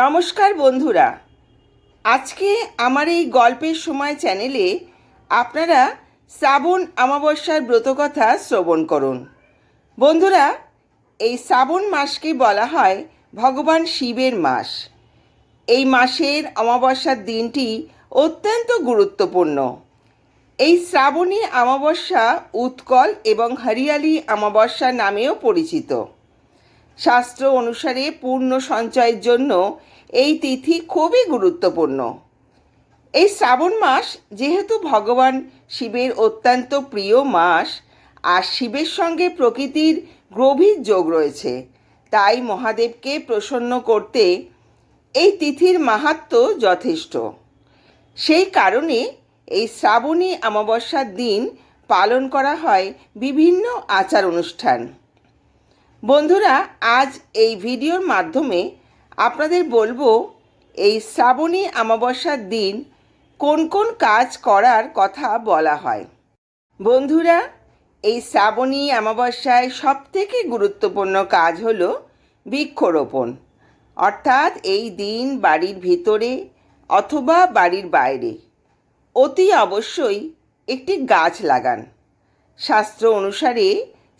নমস্কার বন্ধুরা। আজকে আমার এই গল্পের সময় চ্যানেলে আপনারা শ্রাবণ অমাবস্যার ব্রতকথা শ্রবণ করুন। বন্ধুরা, এই শ্রাবণ মাসকে বলা হয় ভগবান শিবের মাস। এই মাসের অমাবস্যার দিনটি অত্যন্ত গুরুত্বপূর্ণ। এই শ্রাবণী অমাবস্যা উৎকল এবং হরিয়ালি অমাবস্যা নামেও পরিচিত। শাস্ত্র অনুসারে পূর্ণ সঞ্চয়ের জন্য এই তিথি খুবই গুরুত্বপূর্ণ। এই শ্রাবণ মাস যেহেতু ভগবান শিবের অত্যন্ত প্রিয় মাস, আর শিবের সঙ্গে প্রকৃতির গভীর যোগ রয়েছে, তাই মহাদেবকে প্রসন্ন করতে এই তিথির মাহাত্ম্য যথেষ্ট। সেই কারণে এই শ্রাবণী অমাবস্যার দিন পালন করা হয় বিভিন্ন আচার অনুষ্ঠান। বন্ধুরা, আজ এই ভিডিওর মাধ্যমে আপনাদের বলব এই শ্রাবণী অমাবস্যার দিন কোন কোন কাজ করার কথা বলা হয়। বন্ধুরা, এই শ্রাবণী অমাবস্যায় সবথেকে গুরুত্বপূর্ণ কাজ হলো বৃক্ষরোপণ। অর্থাৎ এই দিন বাড়ির ভিতরে অথবা বাড়ির বাইরে অতি অবশ্যই একটি গাছ লাগান। শাস্ত্র অনুসারে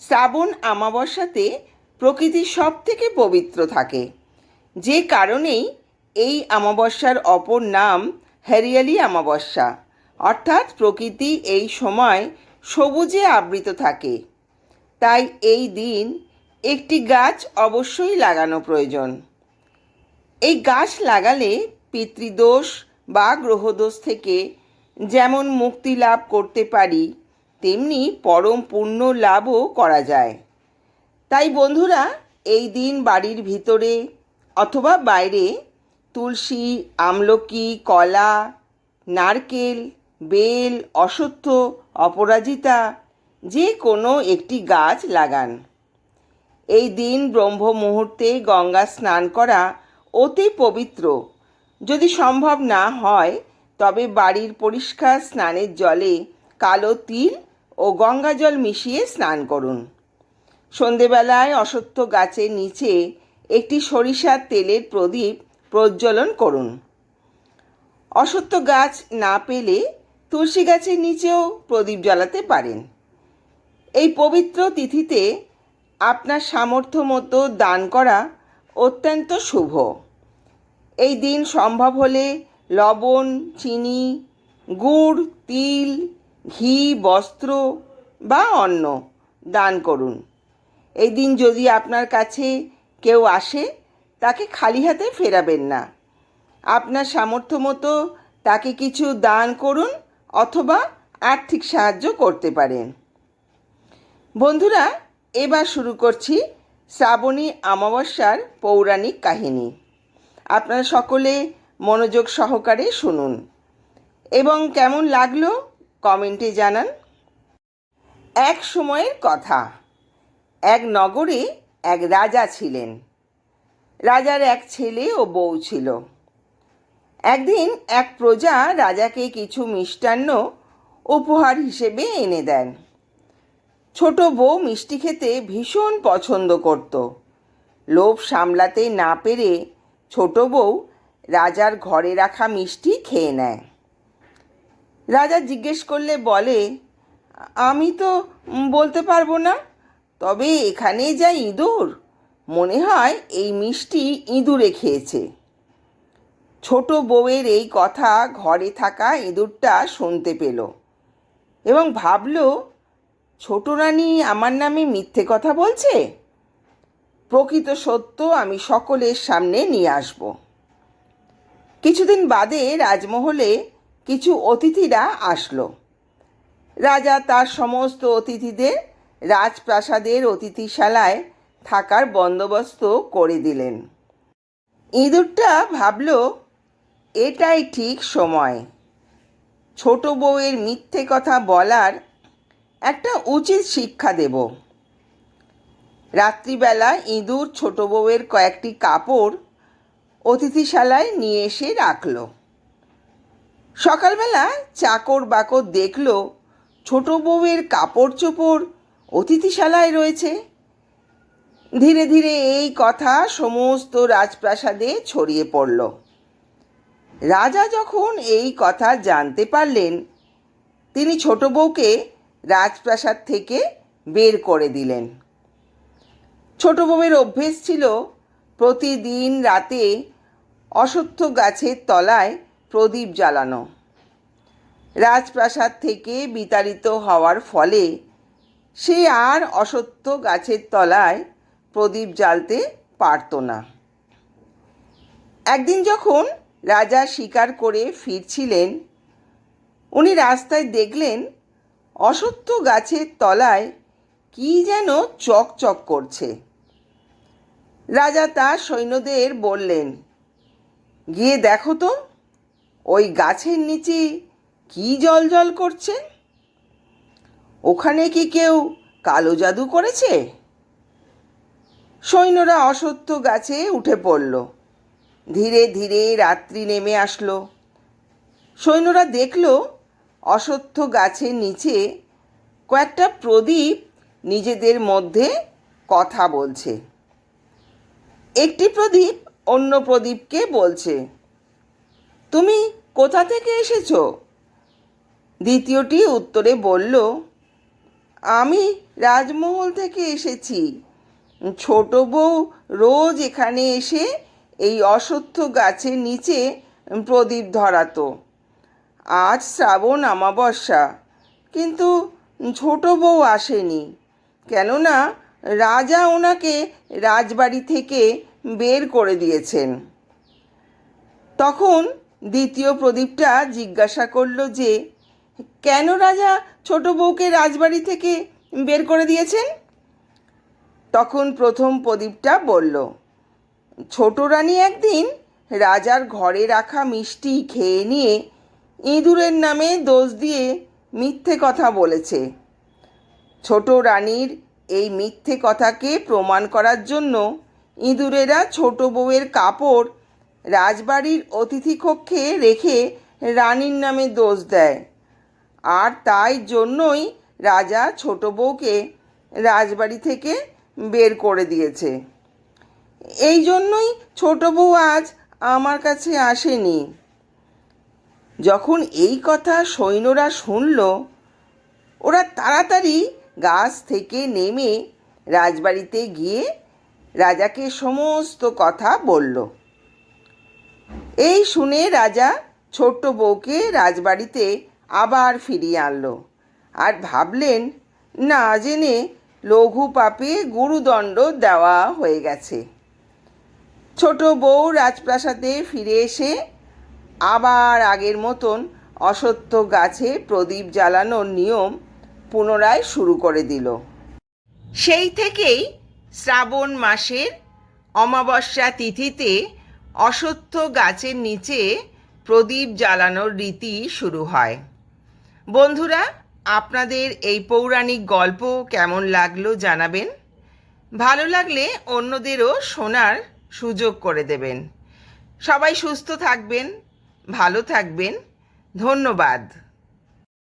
শ্রাবণ অমাবস্যাতে প্রকৃতি সব থেকে পবিত্র থাকে। যে কারণেই এই অমাবস্যার অপর নাম হ্যারিয়ালি অমাবস্যা। অর্থাৎ প্রকৃতি এই সময় সবুজে আবৃত থাকে। তাই এই দিন একটি গাছ অবশ্যই লাগানো প্রয়োজন। এই গাছ লাগালে পিতৃদোষ বা গ্রহদোষ থেকে যেমন মুক্তি লাভ করতে পারি, তেমনি পরম পুণ্য লাভও করা যায়। তাই বন্ধুরা, এই দিন বাড়ির ভিতরে অথবা বাইরে তুলসী, আমলকি, কলা, নারকেল, বেল, অশ্বত্থ, অপরাজিতা, যে কোনো একটি গাছ লাগান। এই দিন ব্রহ্ম মুহূর্তে গঙ্গা স্নান করা অতি পবিত্র। যদি সম্ভব না হয়, তবে বাড়ির পরিষ্কার স্নানের জলে কালো তিল ও গঙ্গা জল মিশিয়ে স্নান করুন। সন্ধেবেলায় অসত্য গাছের নিচে একটি সরিষার তেলের প্রদীপ প্রজ্বলন করুন। অসত্য গাছ না পেলে তুলসী গাছের নিচেও প্রদীপ জ্বালাতে পারেন। এই পবিত্র তিথিতে আপনার সামর্থ্য মতো দান করা অত্যন্ত শুভ। এই দিন সম্ভব হলে লবণ, চিনি, গুড়, তিল, ঘি, বস্ত্র বা অন্ন দান করুন। এই দিন যদি আপনার কাছে কেউ আসে, তাকে খালি হাতে ফেরাবেন না। আপনার সামর্থ্য মতো তাকে কিছু দান করুন অথবা আর্থিক সাহায্য করতে পারেন। বন্ধুরা, এবার শুরু করছি শ্রাবণী অমাবস্যার পৌরাণিক কাহিনী। আপনারা সকলে মনোযোগ সহকারে শুনুন। এবং কেমন লাগল কমেন্টে জানান। এক সময়ের কথা। এক নগরে এক রাজা ছিলেন। রাজার এক ছেলে ও বউ ছিল। একদিন এক প্রজা রাজাকে কিছু মিষ্টান্ন উপহার হিসেবে এনে দেন। ছোট বউ মিষ্টি খেতে ভীষণ পছন্দ করত। লোভ সামলাতে না পেরে ছোট বউ রাজার ঘরে রাখা মিষ্টি খেয়ে নেয়। রাজা জিজ্ঞেস করলে বলে, আমি তো বলতে পারব না। তবে এখানে যা ইঁদুর? মনে হয় এই মিষ্টি ইঁদুরে খেয়েছে। ছোট বউয়ের এই কথা ঘরে থাকা ইঁদুরটা শুনতে পেল এবং ভাবল, ছোট রানী আমার নামে মিথ্যে কথা বলছে? প্রকৃত সত্য আমি সকলের সামনে নিয়ে আসব কিছুদিন বাদে রাজমহলে কিছু অতিথিরা আসলো। রাজা তার সমস্ত অতিথিদের রাজপ্রাসাদের অতিথিশালায় থাকার বন্দোবস্ত করে দিলেন। ইঁদুরটা ভাবল, এটাই ঠিক সময়। ছোট বউয়ের মিথ্যে কথা বলার একটা উচিত শিক্ষা দেব। রাত্রিবেলা ইঁদুর ছোট বউয়ের কয়েকটি কাপড় অতিথিশালায় নিয়ে এসে রাখল। সকালবেলা চাকর বাকর দেখল, ছোট বউয়ের কাপড় চোপড় অতিথিশালায় রয়েছে। ধীরে ধীরে এই কথা সমস্ত রাজপ্রাসাদে ছড়িয়ে পড়ল। রাজা যখন এই কথা জানতে পারলেন, তিনি ছোট বউকে রাজপ্রাসাদ থেকে বের করে দিলেন। ছোট বউয়ের অভ্যেস ছিল প্রতিদিন রাতে অশ্বত্থ গাছের তলায় প্রদীপ জ্বালানো। রাজপ্রাসাদ থেকে বিতাড়িত হওয়ার ফলে সে আর অসত্য গাছের তলায় প্রদীপ জ্বালতে পারত না। একদিন যখন রাজা শিকার করে ফিরছিলেন, উনি রাস্তায় দেখলেন অসত্য গাছের তলায় কি যেন চকচক করছে। রাজা তার সৈন্যদের বললেন, গিয়ে দেখো তো, ওই গাছের নিচে কি জল জল করছে ওখানে কি কেউ কালো জাদু করেছে? সৈন্যরা অসত্য গাছে উঠে পড়ল। ধীরে ধীরে রাত্রি নেমে আসলো। সৈন্যরা দেখল, অসত্য গাছের নিচে কয়েকটা প্রদীপ নিজেদের মধ্যে কথা বলছে। একটি প্রদীপ অন্য প্রদীপকে বলছে, তুমি কোথা থেকে এসেছ? দ্বিতীয়টি উত্তরে বলল আমি রাজমহল থেকে এসেছি। ছোট বউ রোজ এখানে এসে এই অসত্য গাছের নিচে প্রদীপ ধরাতো। আজ শ্রাবণ অমাবস্যা কিন্তু ছোট বউ আসেনি। কেননা রাজা ওনাকে রাজবাড়ি থেকে বের করে দিয়েছেন। তখন দ্বিতীয় প্রদীপটা জিজ্ঞাসা করল যে কেন রাজা ছোট বউকে রাজবাড়ি থেকে বের করে দিয়েছেন? তখন প্রথম প্রদীপটা বলল, ছোট রানী একদিন রাজার ঘরে রাখা মিষ্টি খেয়ে নিয়ে ইঁদুরের নামে দোষ দিয়ে মিথ্যে কথা বলেছে। ছোট রানীর এই মিথ্যে কথাকে প্রমাণ করার জন্য ইঁদুরেরা ছোট বউয়ের কাপড় রাজবাড়ির অতিথি কক্ষে রেখে রানীর নামে দোষ দেয়। আর তাই জন্যই রাজা ছোট বউকে রাজবাড়ি থেকে বের করে দিয়েছে। এই জন্যই ছোট বউ আজ আমার কাছে আসেনি। যখন এই কথা সৈন্যরা শুনল, ওরা তাড়াতাড়ি গাছ থেকে নেমে রাজবাড়িতে গিয়ে রাজাকে সমস্ত কথা বলল। এই শুনে রাজা ছোট্ট বউকে রাজবাড়িতে আবার ফিরিয়ে আনলো। আর ভাবলেন, না জেনে লঘু পাপে গুরুদণ্ড দেওয়া হয়ে গেছে। ছোট বউ রাজপ্রাসাদে ফিরে এসে আবার আগের মতন অসত্য গাছে প্রদীপ জ্বালানোর নিয়ম পুনরায় শুরু করে দিল। সেই থেকেই শ্রাবণ মাসের অমাবস্যা তিথিতে অসত্য গাছের নিচে প্রদীপ জ্বালানোর রীতি শুরু হয়। বন্ধুরা, আপনাদের এই পৌরাণিক গল্প কেমন লাগল জানাবেন? ভালো লাগলে অন্যদেরও শোনার সুযোগ করে দেবেন। সবাই সুস্থ থাকবেন, ভালো থাকবেন। ধন্যবাদ।